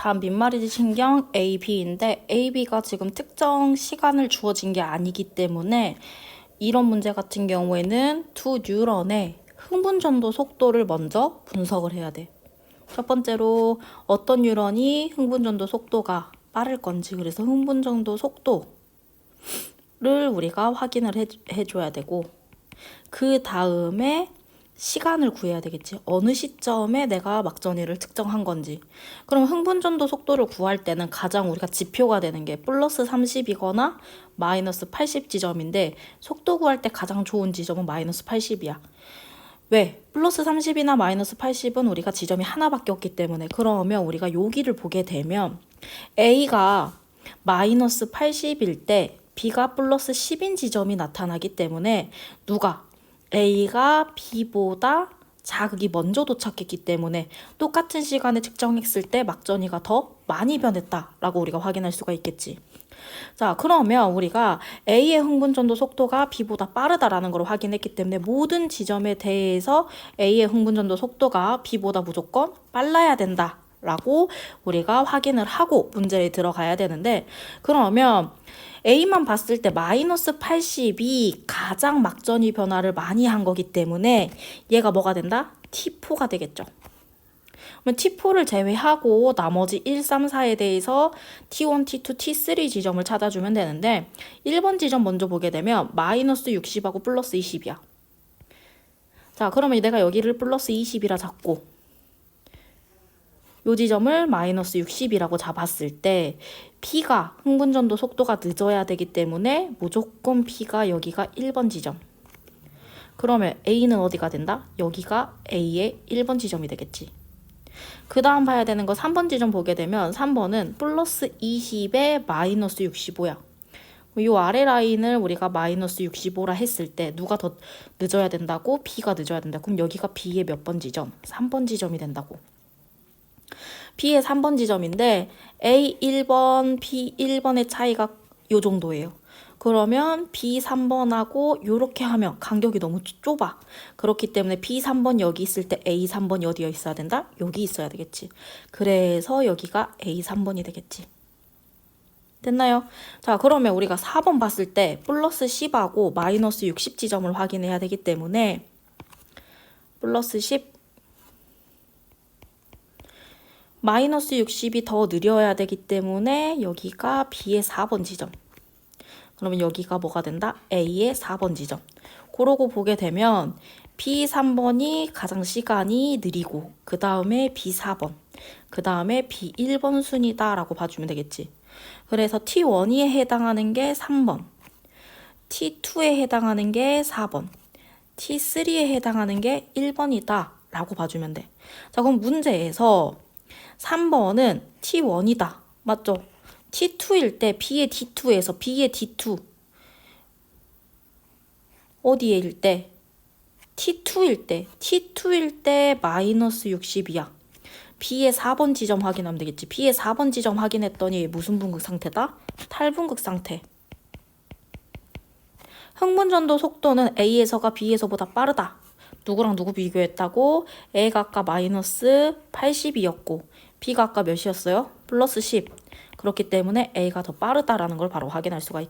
다음 민마리지 신경 A, B인데 A, B가 지금 특정 시간을 주어진 게 아니기 때문에 이런 문제 같은 경우에는 두 뉴런의 흥분 전도 속도를 먼저 분석을 해야 돼. 첫 번째로 어떤 뉴런이 흥분 전도 속도가 빠를 건지 그래서 흥분 전도 속도를 우리가 확인을 해, 해줘야 되고 그 다음에 시간을 구해야 되겠지. 어느 시점에 내가 막전이를 특정한 건지. 그럼 흥분전도 속도를 구할 때는 가장 우리가 지표가 되는 게 플러스 30이거나 마이너스 80 지점인데 속도 구할 때 가장 좋은 지점은 마이너스 80이야. 왜? 플러스 30이나 마이너스 80은 우리가 지점이 하나밖에 없기 때문에 그러면 우리가 여기를 보게 되면 A가 마이너스 80일 때 B가 플러스 10인 지점이 나타나기 때문에 누가 A가 B보다 자극이 먼저 도착했기 때문에 똑같은 시간에 측정했을 때 막전이가 더 많이 변했다라고 우리가 확인할 수가 있겠지. 자, 그러면 우리가 A의 흥분 전도 속도가 B보다 빠르다라는 걸 확인했기 때문에 모든 지점에 대해서 A의 흥분 전도 속도가 B보다 무조건 빨라야 된다. 라고 우리가 확인을 하고 문제에 들어가야 되는데 그러면 A만 봤을 때 마이너스 80이 가장 막전이 변화를 많이 한 거기 때문에 얘가 뭐가 된다? T4가 되겠죠. 그러면 T4를 제외하고 나머지 1, 3, 4에 대해서 T1, T2, T3 지점을 찾아주면 되는데 1번 지점 먼저 보게 되면 마이너스 60하고 플러스 20이야. 자, 그러면 내가 여기를 플러스 20이라 잡고 요 지점을 마이너스 60이라고 잡았을 때 P가 흥분전도 속도가 늦어야 되기 때문에 무조건 P가 여기가 1번 지점. 그러면 A는 어디가 된다? 여기가 A의 1번 지점이 되겠지. 그 다음 봐야 되는 거 3번 지점 보게 되면 3번은 플러스 20에 마이너스 65야. 이 아래 라인을 우리가 마이너스 65라 했을 때 누가 더 늦어야 된다고? B가 늦어야 된다. 그럼 여기가 B의 몇 번 지점? 3번 지점이 된다고. B의 3번 지점인데 A 1번, B 1번의 차이가 요 정도예요. 그러면 B 3번하고 요렇게 하면 간격이 너무 좁아. 그렇기 때문에 B 3번 여기 있을 때 A 3번이 어디에 있어야 된다? 여기 있어야 되겠지. 그래서 여기가 A 3번이 되겠지. 됐나요? 자, 그러면 우리가 4번 봤을 때 플러스 10하고 마이너스 60 지점을 확인해야 되기 때문에 플러스 10 마이너스 60이 더 느려야 되기 때문에 여기가 B의 4번 지점. 그러면 여기가 뭐가 된다? A의 4번 지점. 그러고 보게 되면 B 3번이 가장 시간이 느리고 그 다음에 B 4번, 그 다음에 B 1번 순이다라고 봐주면 되겠지. 그래서 T1에 해당하는 게 3번, T2에 해당하는 게 4번, T3에 해당하는 게 1번이다 라고 봐주면 돼. 자, 그럼 문제에서 3번은 T1이다. 맞죠? T2일 때 B의 D2에서 B의 D2 어디에일 때? T2일 때 T2일 때 마이너스 60이야. B의 4번 지점 확인하면 되겠지. B의 4번 지점 확인했더니 무슨 분극 상태다? 탈분극 상태. 흥분전도 속도는 A에서가 B에서보다 빠르다. 누구랑 누구 비교했다고? A가 아까 마이너스 80이었고 B가 아까 몇이었어요? 플러스 10. 그렇기 때문에 A가 더 빠르다라는 걸 바로 확인할 수가 있다.